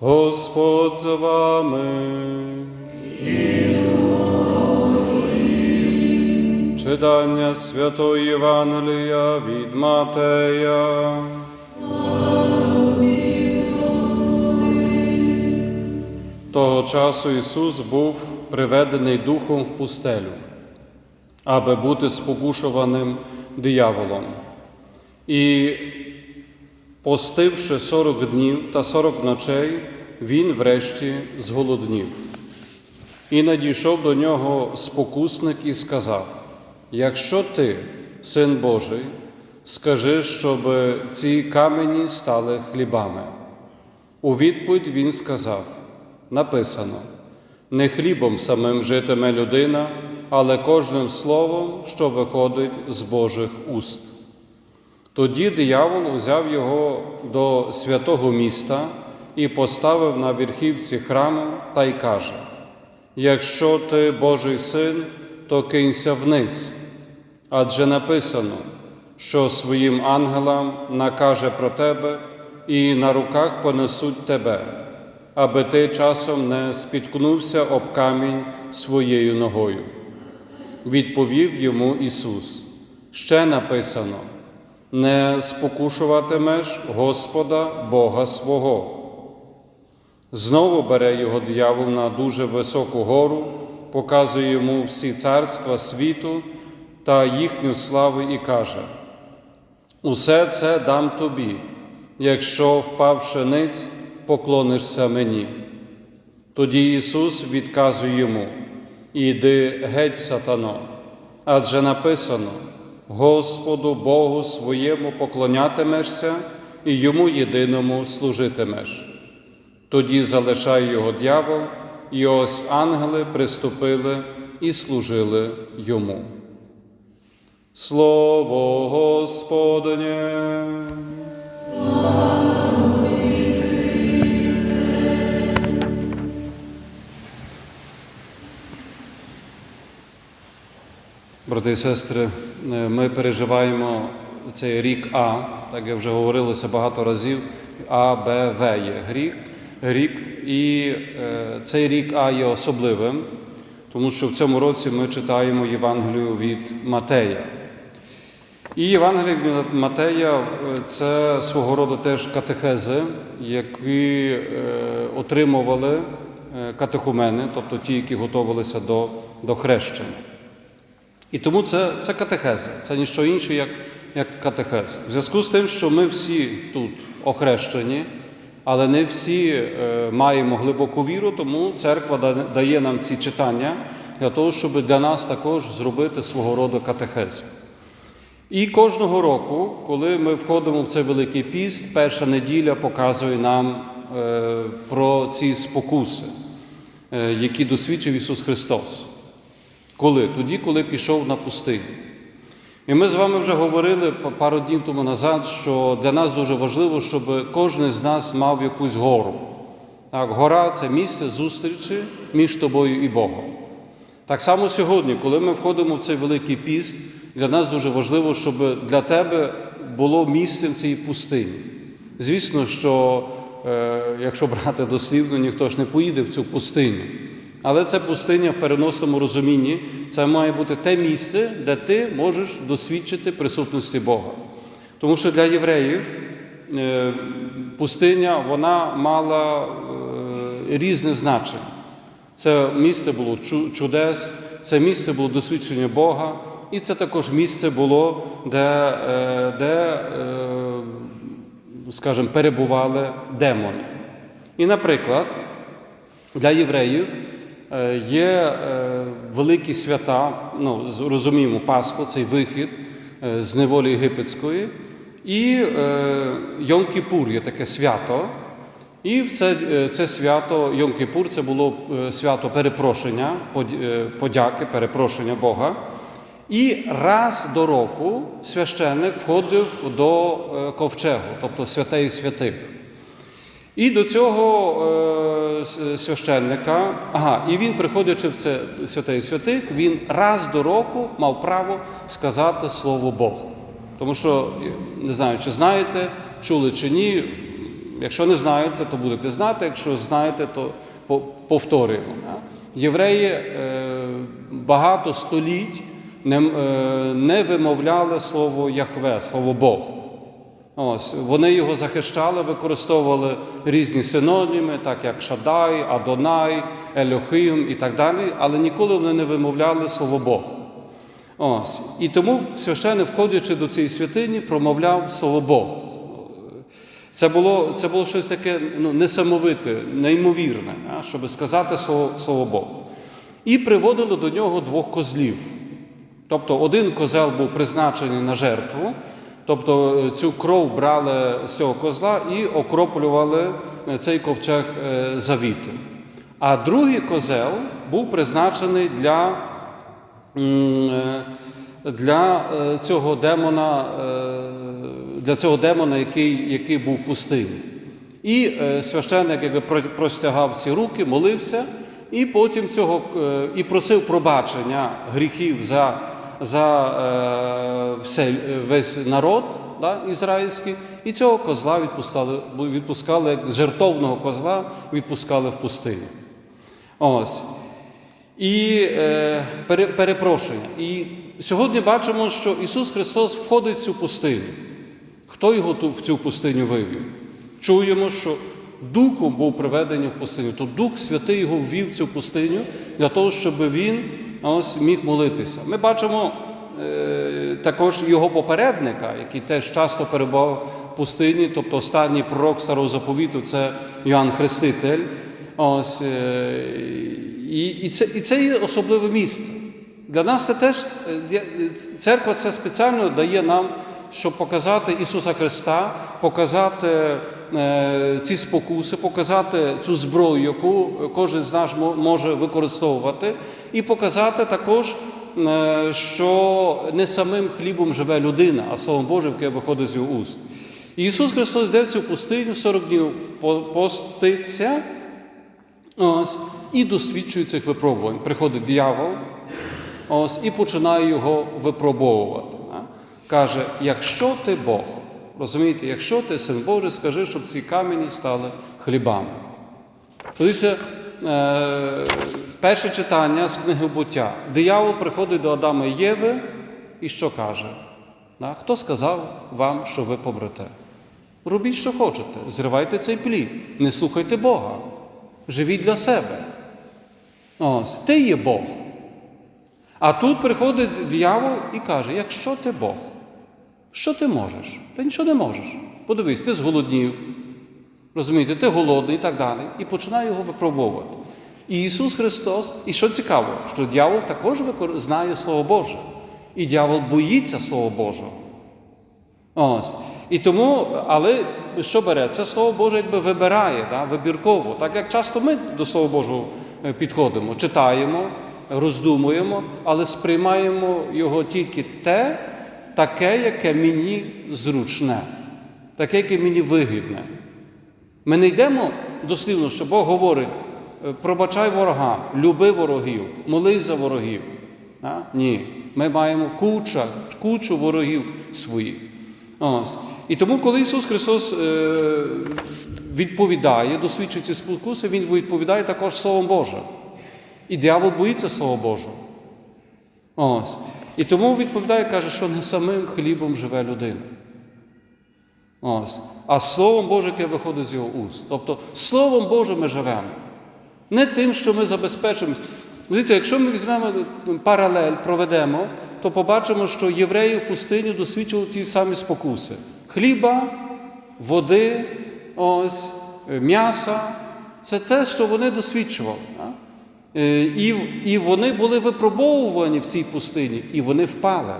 Господь з вами. Читання Святої Євангелія від Матея. Того часу Ісус був приведений Духом в пустелю, аби бути спокушуваним дияволом. І, постивши сорок днів та сорок ночей, він врешті зголоднів. І надійшов до нього спокусник і сказав: Якщо ти, син Божий, скажи, щоб ці камені стали хлібами. У відповідь він сказав: написано: не хлібом самим житиме людина, але кожним словом, що виходить з Божих уст. Тоді диявол узяв його до святого міста і поставив на верхівці храму та й каже: Якщо ти Божий син, то кинься вниз, адже написано, що своїм ангелам накаже про тебе і на руках понесуть тебе, аби ти часом не спіткнувся об камінь своєю ногою. Відповів йому Ісус: Ще написано: не спокушуватимеш Господа Бога свого. Знову бере його диявол на дуже високу гору, показує йому всі царства світу та їхню славу і каже: Усе це дам тобі, якщо, впавши ниць, поклонишся мені. Тоді Ісус відказує йому: Іди геть, сатано, адже написано: Господу Богу своєму поклонятимешся і йому єдиному служитимеш. Тоді залишай його дьявол, і ось ангели приступили і служили йому. Слово Господнє. Брати і сестри, е, ми переживаємо цей рік А, так як вже говорилося багато разів. А, Б, В є гріх, рік. І е, цей рік А є особливим, тому що в цьому році ми читаємо Євангелію від Матея. І Євангелія від Матея е, це свого роду теж катехези, які отримували катехумени, тобто ті, які готувалися до, до хрещення. І тому це, це катехези, це ніщо інше, як, як катехези. В зв'язку з тим, що ми всі тут охрещені, але не всі е, маємо глибоку віру, тому церква дає нам ці читання для того, щоб для нас також зробити свого роду катехезу. І кожного року, коли ми входимо в цей Великий піст, перша неділя показує нам е, про ці спокуси, е, які досвідчив Ісус Христос. Коли? Тоді, коли пішов на пустиню. І ми з вами вже говорили пару днів тому назад, що для нас дуже важливо, щоб кожен з нас мав якусь гору. Так, гора це місце зустрічі між тобою і Богом. Так само сьогодні, коли ми входимо в цей великий піст, для нас дуже важливо, щоб для тебе було місце в цій пустині. Звісно, що е, якщо брати дослівно, ніхто ж не поїде в цю пустиню. Але це пустиня в переносному розумінні, це має бути те місце, де ти можеш досвідчити присутності Бога. Тому що для євреїв е, пустиня вона мала е, різне значення. Це місце було чудес, це місце було досвідчення Бога, і це також місце було, де, е, де скажімо, перебували демони. І, наприклад, для євреїв є е, великі свята, ну, розуміємо, Пасху, цей вихід е, з неволі єгипетської, і е, Йом-Кіпур є таке свято. І це, е, це свято Йом-Кіпур це було е, свято перепрошення, е, подяки, перепрошення Бога. І раз до року священник входив до е, ковчегу, тобто святей святих. І до цього е, священника, ага, і він, приходячи в це святий святих, він раз до року мав право сказати слово Бог. Тому що, не знаю, чи знаєте, чули чи ні, якщо не знаєте, то будете знати, якщо знаєте, то повторюємо. Євреї е, багато століть не, е, не вимовляли слово Яхве, слово Бог. Ось, вони його захищали, використовували різні синоніми, так як Шадай, Адонай, Ельохим і так далі, але ніколи вони не вимовляли слово Бог. Ось. І тому священник, входячи до цієї святині, промовляв слово Бог. Це було, це було щось таке ну, несамовите, неймовірне, а, щоб сказати слово, слово Бог. І приводили до нього двох козлів. Тобто один козел був призначений на жертву, тобто е, цю кров брали з цього козла і окроплювали е, цей ковчег е, завіту. А другий козел був призначений для, для цього демона, для цього демона, який, який був пустині. І священник якби простягав ці руки, молився, і потім цього і просив пробачення гріхів за, за е, все, весь народ да, ізраїльський, і цього козла відпускали, відпускали жертовного козла відпускали в пустиню. Ось. І е, пере, перепрошення. І сьогодні бачимо, що Ісус Христос входить в цю пустиню. Хто його в цю пустиню вивів? Чуємо, що Духом був приведений в пустиню. То Дух Святий його ввів в цю пустиню для того, щоб він ось, міг молитися. Ми бачимо е, також його попередника, який теж часто перебував в пустині, тобто останній пророк старого заповіту це Йоанн Хреститель. Ось, е, і, і, це, і це є особливе місце. Для нас це теж е, церква це спеціально дає нам, щоб показати Ісуса Христа, показати ці спокуси, показати цю зброю, яку кожен з нас може використовувати, і показати також, е, що не самим хлібом живе людина, а Словом Божим, яке виходить з його уст. І Ісус Христос йде в цю пустиню 40 днів поститься. Ось, і досвідчує цих випробувань. Приходить диявол ось, і починає його випробовувати. Каже: якщо ти Бог, розумієте, якщо ти син Божий, скажи, щоб ці камені стали хлібами. Дивіться, е, перше читання з книги буття. Диявол приходить до Адама і Єви і що каже? Хто сказав вам, що ви помрете? Робіть, що хочете, зривайте цей плід, не слухайте Бога, живіть для себе. Ось, ти є Бог. А тут приходить диявол і каже: якщо ти Бог, що ти можеш? Ти нічого не можеш. Подивись, ти зголоднів, розумієте, ти голодний і так далі, і починає його випробовувати. І Ісус Христос, і що цікаво, що диявол також знає Слово Боже, і диявол боїться Слова Божого. Ось. І тому, але що бере? Це Слово Боже якби вибирає, да, вибірково. Так як часто ми до Слова Божого е, підходимо, читаємо, роздумуємо, але сприймаємо його тільки те, таке, яке мені зручне, таке, яке мені вигідне. Ми не йдемо дослівно, що Бог говорить: е, пробачай ворогам, люби ворогів, молись за ворогів. А? Ні. Ми маємо куча, кучу ворогів своїх. Ось. І тому, коли Ісус Христос е, відповідає, досвідчує ці спокуси, Він відповідає також Словом Божим. І диявол боїться Слова Божого. Ось. І тому відповідає, каже, що не самим хлібом живе людина. Ось. А Словом Божим, яке виходить з його уст. Тобто Словом Божим ми живемо. Не тим, що ми забезпечимо. Дивіться, якщо ми візьмемо паралель, проведемо, то побачимо, що євреї в пустині досвідчили ті самі спокуси: хліба, води, ось, м'яса. Це те, що вони досвідчували. Е, І, і вони були випробовувані в цій пустині, і вони впали.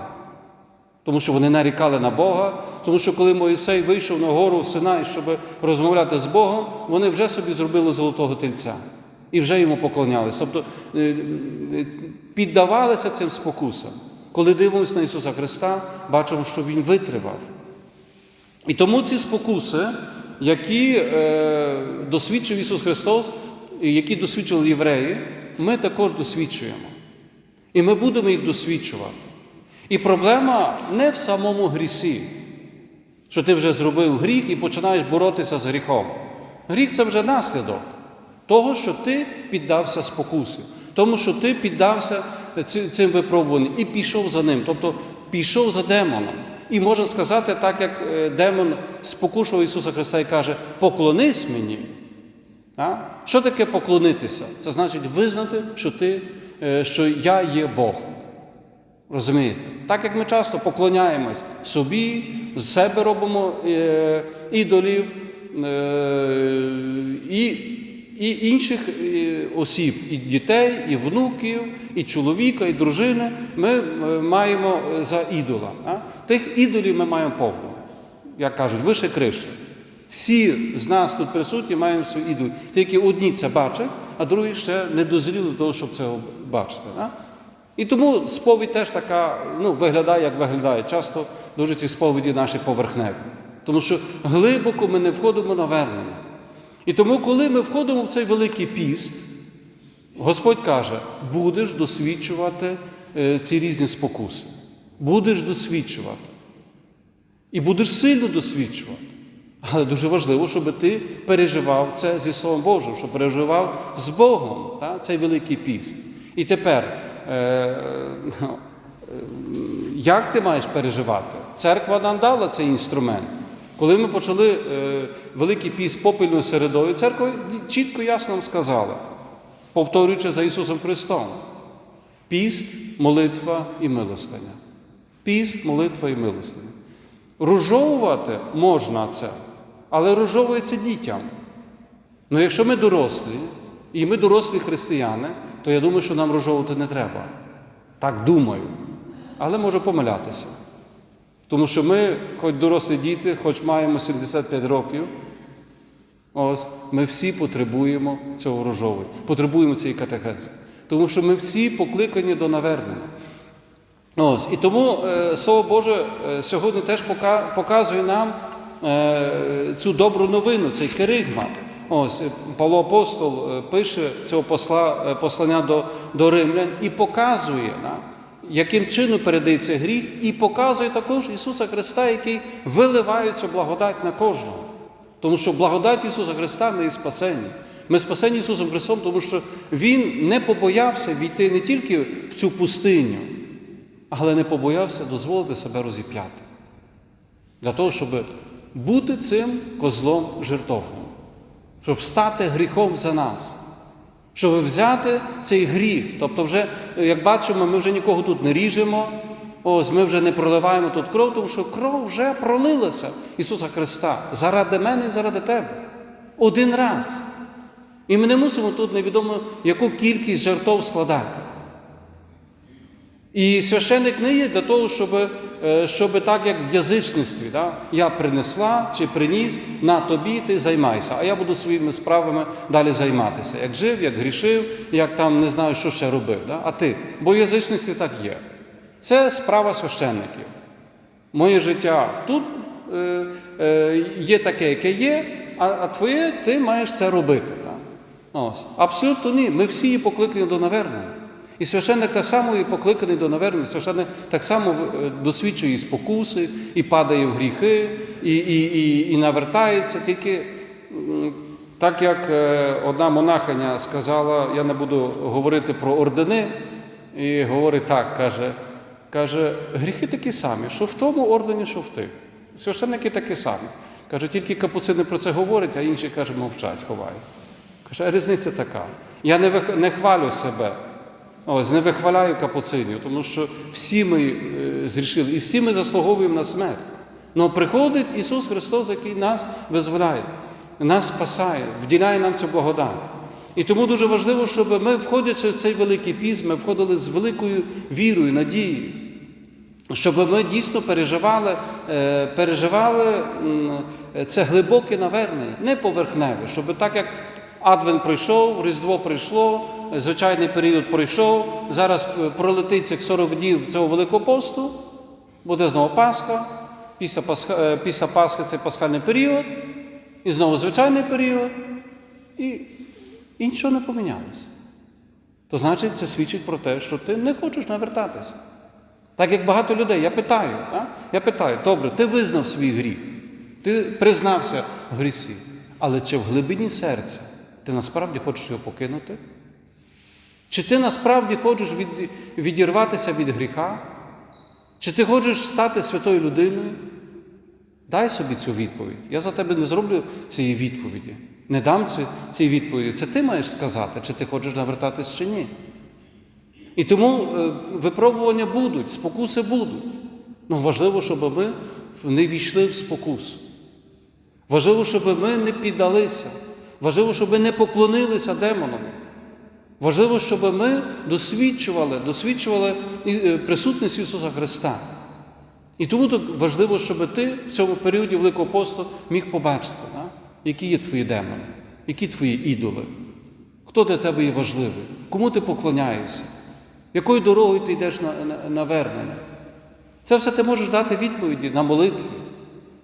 Тому що вони нарікали на Бога, тому що коли Моїсей вийшов на гору Синай, щоб розмовляти з Богом, вони вже собі зробили золотого тельця і вже йому поклонялися. Тобто е, е, піддавалися цим спокусам. Коли дивимося на Ісуса Христа, бачимо, що Він витривав. І тому ці спокуси, які е, досвідчив Ісус Христос, які досвідчили євреї, ми також досвідчуємо. І ми будемо їх досвідчувати. І проблема не в самому грісі. що ти вже зробив гріх і починаєш боротися з гріхом. Гріх це вже наслідок того, що ти піддався спокусі, тому що ти піддався цим випробуванням і пішов за ним, тобто пішов за демоном. І можна сказати, так як е, демон спокушував Ісуса Христа і каже: поклонись мені. Що таке поклонитися? Це значить визнати, що, ти, е, що я є Бог. Розумієте? Так як ми часто поклоняємось собі, з себе робимо е, ідолів е, і, і інших осіб, і дітей, і внуків, і чоловіка, і дружини ми маємо за ідола. Тих ідолів ми маємо повно, як кажуть, вище криші. Всі з нас тут присутні маємо свої ідоли. Тільки одні це бачать, а другі ще не дозріли до того, щоб цього бачити. А? І тому сповідь теж така ну, виглядає, як виглядає. Часто дуже ці сповіді наші поверхневі. Тому що глибоко ми не входимо на вернення. І тому, коли ми входимо в цей великий піст, Господь каже, будеш досвідчувати е, ці різні спокуси. Будеш досвідчувати. І будеш сильно досвідчувати. Але дуже важливо, щоб ти переживав це зі Словом Божим, щоб переживав з Богом та, цей великий піст. І тепер, е, е, як ти маєш переживати? Церква нам дала цей інструмент. Коли ми почали е, великий піст попільною середою, церква чітко ясно нам сказала, повторюючи за Ісусом Христом: піст, молитва і милостиня. Піст, молитва і милостиня. Ружовувати можна це, але ружовується дітям. Ну якщо ми дорослі, і ми дорослі християни, то я думаю, що нам рожовувати не треба. Так думаю. Але можу помилятися. Тому що ми, хоч дорослі діти, хоч маємо 75 років, ось, ми всі потребуємо цього рожової, потребуємо цієї катехези. Тому що ми всі покликані до навернення. Ось, і тому е, Слово Боже е, сьогодні теж показує нам цю добру новину, цей керигма. Ось е, Павло Апостол е, пише цього посла, е, послання до, до римлян і показує нам, яким чином передається гріх, і показує також Ісуса Христа, який виливає цю благодать на кожного. Тому що благодать Ісуса Христа ми і спасені. Ми спасені Ісусом Христом, тому що Він не побоявся війти не тільки в цю пустиню, але не побоявся дозволити себе розіп'яти. Для того, щоб бути цим козлом жертовним, щоб стати гріхом за нас, щоб взяти цей гріх. Тобто, вже, як бачимо, ми вже нікого тут не ріжемо, ось ми вже не проливаємо тут кров, тому що кров вже пролилася Ісуса Христа заради мене і заради тебе. Один раз. І ми не мусимо тут невідомо яку кількість жертв складати. І священник не є для того, щоб, е, щоб так, як в язичництві, да? я принесла чи приніс, на тобі ти займайся, а я буду своїми справами далі займатися. Як жив, як грішив, як там не знаю, що ще робив. Да? А ти? Бо в язичництві так є. Це справа священників. Моє життя тут е, е, є таке, яке є, а, а твоє ти маєш це робити. Да? Ось. Абсолютно ні. Ми всі покликані до навернення. І священник так само є покликаний до навернення, священник так само е, досвідчує і спокуси, і падає в гріхи, і, і, і, і навертається. Тільки так як е, одна монахиня сказала, я не буду говорити про ордени, і говорить так, каже, каже, гріхи такі самі, що в тому ордені, що в тих. Священники такі самі. Каже, тільки капуцини про це говорять, а інші каже, мовчать, ховають. Каже, різниця така. Я не, вих... не хвалю себе. Ось, не вихваляю капуцинів, тому що всі ми е, зрішили, і всі ми заслуговуємо на смерть. Але приходить Ісус Христос, який нас визволяє, нас спасає, вділяє нам цю благодать. І тому дуже важливо, щоб ми, входячи в цей великий пізм, ми входили з великою вірою, надією, щоб ми дійсно переживали, е, переживали це глибоке навернення, не поверхневе, щоб так як Адвент пройшов, Різдво прийшло, звичайний період пройшов, зараз е, пролетить цих 40 днів цього Великого посту, буде знову Пасха, після, Пасха, е, після Пасхи це пасхальний період, і знову звичайний період, і, і нічого не помінялося. То значить, це свідчить про те, що ти не хочеш навертатися. Так як багато людей, я питаю, а? я питаю, добре, ти визнав свій гріх. Ти признався в грісі. Але чи в глибині серця ти насправді хочеш його покинути? Чи ти насправді хочеш від, відірватися від гріха? Чи ти хочеш стати святою людиною? Дай собі цю відповідь. Я за тебе не зроблю цієї відповіді. Не дам ці- цієї відповіді. Це ти маєш сказати, чи ти хочеш навертатись чи ні. І тому е, випробування будуть, спокуси будуть. Ну важливо, щоб ми не війшли в спокусу. Важливо, щоб ми не піддалися. Важливо, щоб ми не поклонилися демонам. Важливо, щоб ми досвідчували, досвідчували е, присутність Ісуса Христа. І тому так важливо, щоб ти в цьому періоді Великого посту міг побачити, да? які є твої демони, які твої ідоли, хто для тебе є важливий, кому ти поклоняєшся, якою дорогою ти йдеш на, на, на вернення. Це все ти можеш дати відповіді на молитві.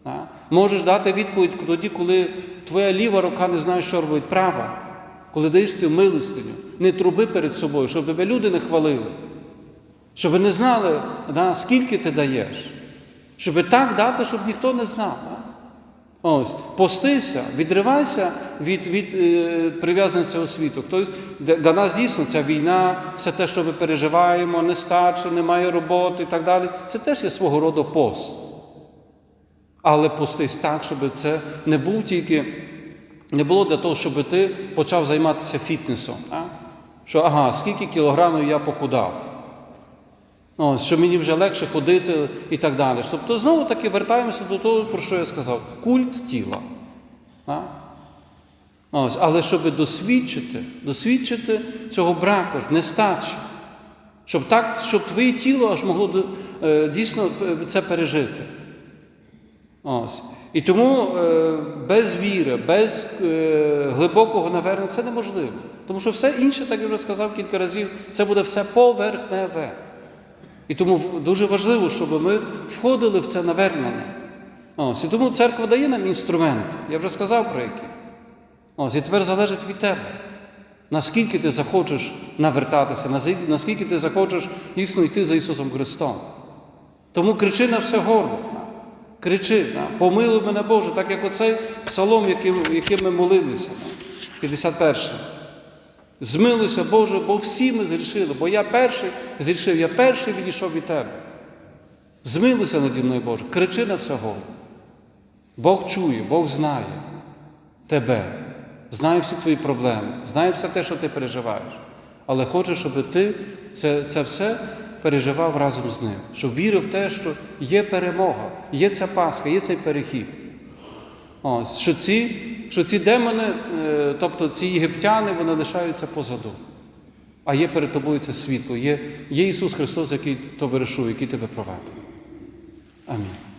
Да? Можеш дати відповідь тоді, коли твоя ліва рука не знає, що робить права, коли даєшся в милостиню. Не труби перед собою, щоб тебе люди не хвалили, щоб не знали, да, скільки ти даєш. Щоб так дати, щоб ніхто не знав. Да? Ось, постися, відривайся від, від е, прив'язаності цього світу. Тобто, для нас дійсно ця війна, все те, що ми переживаємо, нестача, немає роботи і так далі, це теж є свого роду пост. Але постись так, щоб це не був тільки, не було для того, щоб ти почав займатися фітнесом. А? Що ага, скільки кілограмів я похудав. Ось, що мені вже легше ходити і так далі. Тобто знову таки вертаємося до того, про що я сказав: культ тіла. А? Ось, але щоб досвідчити, досвідчити цього браку, нестачі. Щоб так, щоб твоє тіло аж могло е, дійсно е, це пережити. Ось. І тому е, без віри, без е, глибокого навернення це неможливо. Тому що все інше, так я вже сказав кілька разів, це буде все поверхневе. І тому дуже важливо, щоб ми входили в це навернення. Ось. І тому церква дає нам інструмент. Я вже сказав про які. Ось, і тепер залежить від тебе. Наскільки ти захочеш навертатися, наскільки ти захочеш дійсно йти за Ісусом Христом. Тому кричи на все горло. Кричи, да, помилуй мене Боже, так як оцей псалом, яким, ми молилися. 51. Змилуйся, Боже, бо всі ми зрішили, бо я перший зрішив, я перший відійшов від Тебе. Змилуйся наді мною, Боже, кричи на все горло. Бог чує, Бог знає тебе, знає всі твої проблеми, знає все те, що ти переживаєш. Але хоче, щоб ти це, це все переживав разом з ним, щоб вірив в те, що є перемога, є ця Пасха, є цей перехід. Ось, що ці, що ці демони, е, тобто ці єгиптяни, вони лишаються позаду. А є перед тобою це світло, є, є Ісус Христос, який товаришує, який тебе проведе. Амінь.